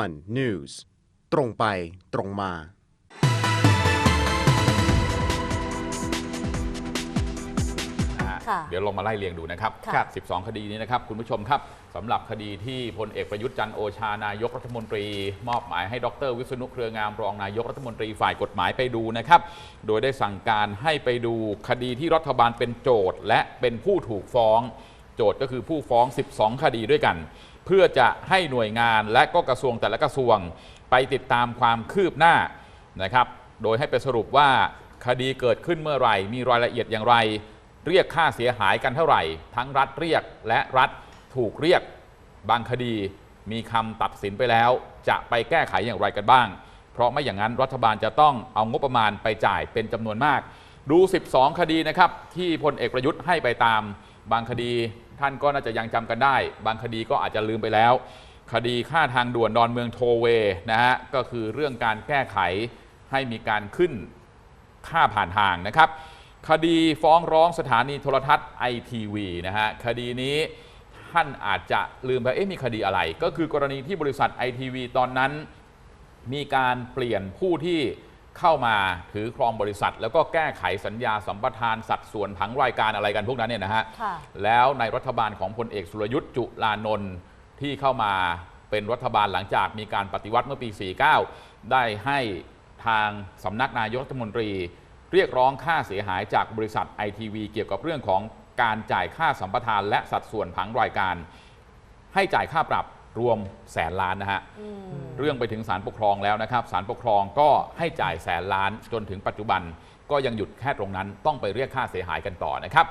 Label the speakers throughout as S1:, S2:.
S1: one news ตรงไปตรงมา
S2: นะฮะ
S3: ค่ะ
S2: เดี๋ยวลองมาไล่เรียงดูนะครับ
S3: ค่ะ
S2: ครับ 12 คดีนี้นะครับ คุณผู้ชมครับสำหรับคดีที่พลเอกประยุทธ์จันทร์โอชานายกรัฐมนตรี มอบหมายให้ดร วิษณุเครืองามรองนายกรัฐมนตรีฝ่ายกฎหมายไปดูนะครับ โดยได้สั่งการให้ไปดูคดีที่รัฐบาลเป็นโจทย์ และเป็นผู้ถูกฟ้อง โจทย์ก็คือผู้ฟ้อง 12 คดีด้วยกัน เพื่อจะให้หน่วยงานและก็กระทรวงแต่ละกระทรวงไปติดตามความคืบหน้านะครับ โดยให้ไปสรุปว่าคดีเกิดขึ้นเมื่อไหร่ มีรายละเอียดอย่างไร เรียกค่าเสียหายกันเท่าไหร่ ทั้งรัฐเรียกและรัฐถูกเรียกบางคดี มีคำตัดสินไปแล้ว จะไปแก้ไขอย่างไรกันบ้าง เพราะไม่อย่างนั้นรัฐบาลจะต้องเอางบประมาณไปจ่ายเป็นจำนวนมาก ดู 12 คดีนะครับที่พลเอกประยุทธ์ให้ไปตาม บางคดีท่านก็น่าจะยังจำกันได้ บางคดีก็อาจจะลืมไปแล้ว คดีค่าทางด่วนดอนเมืองโทเวนะฮะก็คือเรื่องการแก้ไขให้มีการขึ้นค่าผ่านทางนะครับ คดีฟ้องร้องสถานีโทรทัศน์ไอทีวีนะฮะคดีนี้ท่านอาจจะลืมไปเอ๊ะมีคดีอะไร ก็คือกรณีที่บริษัทไอทีวีตอนนั้น มีการเปลี่ยนผู้ที่ เข้ามาถือครองบริษัท แล้วก็แก้ไขสัญญาสัมปทานสัดส่วนผังรายการอะไรกันพวกนั้นเนี่ยนะฮะ
S3: ค่ะ
S2: แล้วในรัฐบาลของพลเอกสุรยุทธ์จุลานนท์ที่เข้ามาเป็นรัฐบาลหลังจากมีการปฏิวัติเมื่อปี 49 ได้ให้ทางสำนักนายกรัฐมนตรี เรียกร้องค่าเสียหายจากบริษัทไอทีวีเกี่ยวกับเรื่องของการจ่ายค่าสัมปทานและสัดส่วนผังรายการ ให้จ่ายค่าปรับ รวมแสนล้านนะฮะ
S3: อืม
S2: เรื่องไปถึงศาลปกครองแล้วนะครับศาลปกครองก็ให้จ่ายแสนล้านจนถึงปัจจุบันก็ยังหยุดแค่ตรงนั้นต้องไปเรียกค่าเสียหายกันต่อนะครับ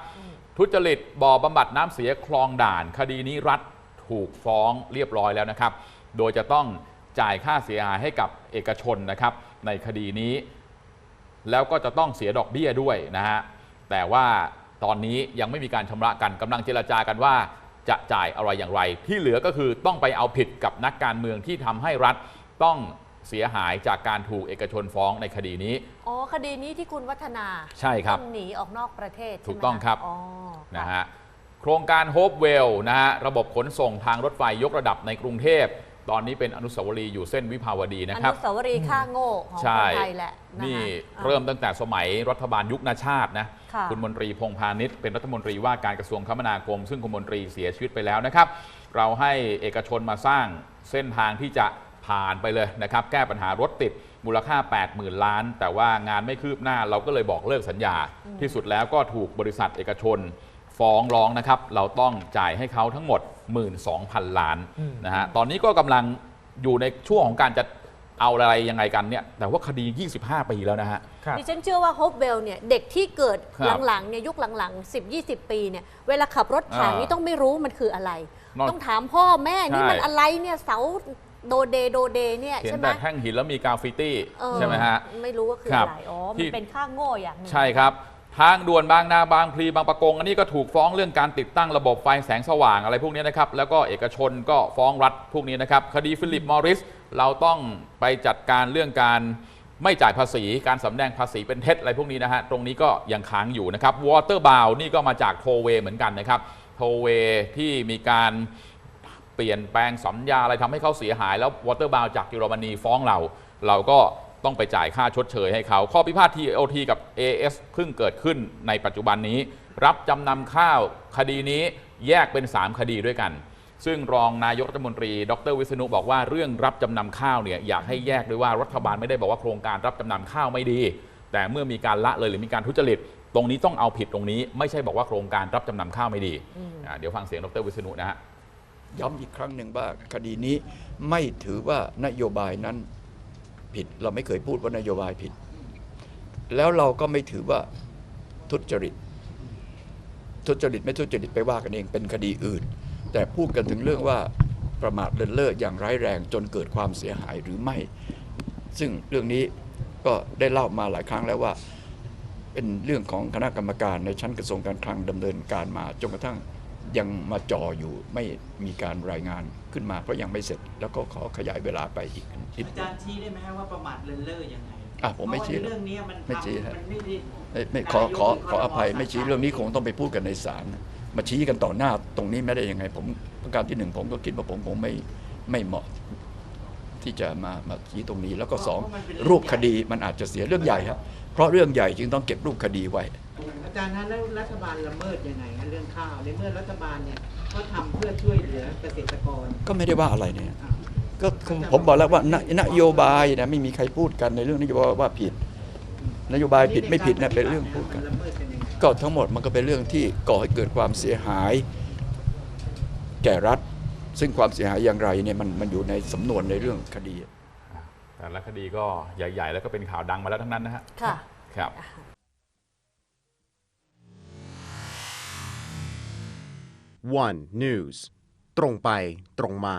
S2: ทุจริตบ่อบำบัดน้ำเสียคลองด่าน คดีนี้รัฐถูกฟ้องเรียบร้อยแล้วนะครับ โดยจะต้องจ่ายค่าเสียหายให้กับเอกชนนะครับ ในคดีนี้ แล้วก็จะต้องเสียดอกเบี้ยด้วยนะฮะแต่ว่าตอนนี้ยังไม่มีการชำระกันกำลังเจรจากันว่า จะจ่ายอะไรอย่างไร ที่เหลือก็คือต้องไปเอาผิดกับนักการเมืองที่ทำให้รัฐต้องเสียหายจากการถูกเอกชนฟ้องในคดีนี้
S3: อ๋อ คดีนี้ที่คุณวัฒนา
S2: ใช่ครับ
S3: ต้องหนีออกนอกประเทศใช่ไหม
S2: ถูกต้องครับ
S3: อ๋อ
S2: นะฮะโครงการโฮปเวลนะฮะระบบขนส่งทางรถไฟยกระดับในกรุงเทพ ตอนนี้เป็นอนุสาวรีย์อยู่เส้นวิภาวดี
S3: อ
S2: นะครับ
S3: นุสาวรีย์ค่าโง่ของ
S2: ใช่
S3: คนไทยแหละะคะ
S2: นี่
S3: อะ
S2: เริ่มตั้งแต่สมัยรัฐบาลยุคนาชาตินะ
S3: ค่ะ
S2: ณมนตรีพงษ์พาณิชย์เป็นรัฐมนตรีว่าการกระทรวงคมนาคม ซึ่งคุณมนตรีเสียชีวิตไปแล้วนะครับ เราให้เอกชนมาสร้างเส้นทางที่จะผ่านไปเลยนะครับ แก้ปัญหารถติดมูลค่า 80,000 ล้าน แต่ว่างานไม่คืบหน้าเราก็เลยบอกเลิกสัญญา ที่สุดแล้วก็ถูกบริษัทเอกชน ฟ้องร้องนะครับ เราต้องจ่ายให้เขาทั้งหมด 12,000 ล้านนะฮะตอนนี้ก็กำลังอยู่ในช่วงของการจะเอาอะไรยังไงกันเนี่ยแต่ว่าคดี 25 ปีแล้วนะฮะ
S4: ครับ
S3: ดิฉันเชื่อว่าโฮปเวลเนี่ยเด็กที่เกิด
S2: ครับ
S3: หลังๆเนี่ยยุคหลังๆ 10 20 ปีเนี่ยเวลาขับรถผ่าน
S2: อ่า
S3: นี่ต้องไม่รู้มันคืออะไร
S2: นอก
S3: ต้องถามพ่อแม่นี่
S2: ใช่
S3: มันอะไรเนี่ยเสาโดเดโดเดเนี่ย
S2: เห็น
S3: ใช่ไหม
S2: แต่แท่งหินแล้วมีกราฟฟิตี้
S3: เออ
S2: ใช่ไหมฮะ
S3: ไม่รู้ว่าคือ
S2: ครับ
S3: อะไรอ๋อ
S2: ที่
S3: มันเป็นค่าโง่อย่างหนึง
S2: ใช่ครับ ทางด่วนบางนาบางพลีบางประกง อันนี้ก็ถูกฟ้องเรื่องการติดตั้งระบบไฟแสงสว่างอะไรพวกนี้นะครับ แล้วก็เอกชนก็ฟ้องรัฐพวกนี้นะครับ คดีฟิลิปมอริส เราต้องไปจัดการเรื่องการไม่จ่ายภาษี การสำแดงภาษีเป็นเท็จอะไรพวกนี้นะฮะ ตรงนี้ก็ยังค้างอยู่นะครับวอเตอร์บาวนี่ก็มาจากโทเวเหมือนกันนะครับ โทเวที่มีการเปลี่ยนแปลงสัญญาอะไรทำให้เขาเสียหาย แล้ววอเตอร์บาวจากเยอรมนีฟ้องเรา เราก็ ต้องไปจ่ายค่าชดเชยให้เขา ข้อพิพาท TOT กับ AS เพิ่งเกิดขึ้นในปัจจุบันนี้ รับจำนำข้าวคดีนี้แยกเป็น 3 คดีด้วยกัน ซึ่งรองนายกรัฐมนตรี ดรวิษณุบอกว่าเรื่องรับจำนำข้าวเนี่ยอยากให้แยกด้วยว่ารัฐบาลไม่ได้บอกว่าโครงการรับจำนำข้าวไม่ดี แต่เมื่อมีการละเลยหรือมีการทุจริตตรงนี้ต้องเอาผิดตรงนี้ ไม่ใช่บอกว่าโครงการรับจำนำข้าวไม่ดีเดี๋ยวฟังเสียงดรวิษณุนะฮะ
S5: ย้ำอีกครั้งหนึ่งว่าคดีนี้ไม่ถือว่านโยบายนั้น ผิด เราไม่เคยพูดว่านโยบายผิด แล้วเราก็ไม่ถือว่าทุจริต ทุจริตไม่ทุจริตไปว่ากันเองเป็นคดีอื่น แต่พูดกันถึงเรื่องว่าประมาทเลินเล่ออย่างร้ายแรงจนเกิดความเสียหายหรือไม่ ซึ่งเรื่องนี้ก็ได้เล่ามาหลายครั้งแล้วว่า เป็นเรื่องของคณะกรรมการในชั้นกระทรวงการคลังดำเนินการมาจนกระทั่ง ยังมาจออยู่ไม่มีการรายงานขึ้นมาเพราะยังไม่เสร็จ แล้วก็ขอขยายเวลาไปอีกนิด
S4: อาจารย์ชี้ได้ไหมฮะว่าประมาทเลินเล่อยังไง
S5: อะผมไม่ชี้
S4: เพราะว่าเรื่องเนี้ยมัน
S5: ไม่ชี้
S4: ทำ
S5: ฮะ
S4: มันไม่ได้
S5: ไม่ไม่ขอขอขออภัยไม่ชี้เรื่องนี้คงต้องไปพูดกันในศาลมาชี้กันต่อหน้าตรงนี้ไม่ได้ยังไง ผมประการที่หนึ่งผมก็คิดว่าผมคงไม่ไม่เหมาะที่จะมามาชี้ตรงนี้แล้วก็สองรูปคดีมันอาจจะเสียเรื่องใหญ่ครับเพราะเรื่องใหญ่จึงต้องเก็บรูปคดีไว้
S4: อาจารย์ฮะแล้วรัฐบาลละเมิดยังไงฮะเรื่องข้าวในเมื่อรัฐบาลเนี่ยก็ทำเพื่อช่วยเหลือเกษตรกร
S5: ก็ไม่ได้ว่าอะไรเนี่ย
S4: อ้าว
S5: ก็ผมบอกแล้วว่านนโยบายนะไม่มีใครพูดกันในเรื่องนโยบายว่าผิด นโยบายผิดไม่ผิดนะเป็นเรื่องพูดกัน
S4: มัละเมิดกันยังไง
S5: ก็ทั้งหมดมันก็เป็นเรื่องที่ก่อให้เกิดความเสียหายแก่รัฐ ซึ่งความเสียหายอย่างไรเนี่ยมันมันอยู่ในสำนวนในเรื่องคดี
S2: แต่ละคดีก็ใหญ่ ๆ แล้วก็เป็นข่าวดังมาแล้วทั้งนั้นนะฮะ
S3: ค่ะ
S2: ครับ
S1: One News ตรงไปตรงมา